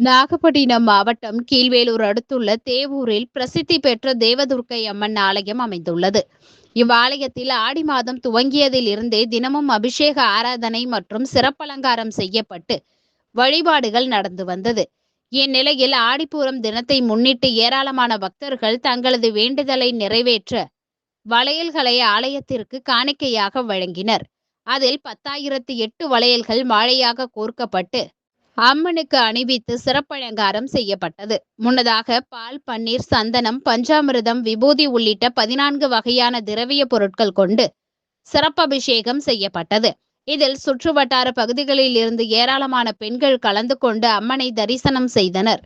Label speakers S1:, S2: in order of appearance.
S1: நாகப்பட்டினம் மாவட்டம் கீழ்வேலூர் அடுத்துள்ள தேவூரில் பிரசித்தி பெற்ற தேவதுர்க்கை அம்மன் ஆலயம் அமைந்துள்ளது. இவ்வாலயத்தில் ஆடி மாதம் துவங்கியதில் இருந்தே தினமும் அபிஷேக ஆராதனை மற்றும் சிறப்பலங்காரம் செய்யப்பட்டு வழிபாடுகள் நடந்து வந்தது. இந்நிலையில் ஆடிப்பூரம் தினத்தை முன்னிட்டு ஏராளமான பக்தர்கள் தங்களது வேண்டுதலை நிறைவேற்ற வளையல்களை ஆலயத்திற்கு காணிக்கையாக வழங்கினர். அதில் பத்தாயிரத்து எட்டு வளையல்கள் மாலையாக கோர்க்கப்பட்டு அம்மனுக்கு அணிவித்து சிறப்பலங்காரம் செய்யப்பட்டது. முன்னதாக பால் பன்னீர் சந்தனம் பஞ்சாமிரதம் விபூதி உள்ளிட்ட பதினான்கு வகையான திரவிய பொருட்கள் கொண்டு சிறப்பபிஷேகம் செய்யப்பட்டது. இதில் சுற்றுவட்டார பகுதிகளில் இருந்து ஏராளமான பெண்கள் கலந்து கொண்டு அம்மனை தரிசனம் செய்தனர்.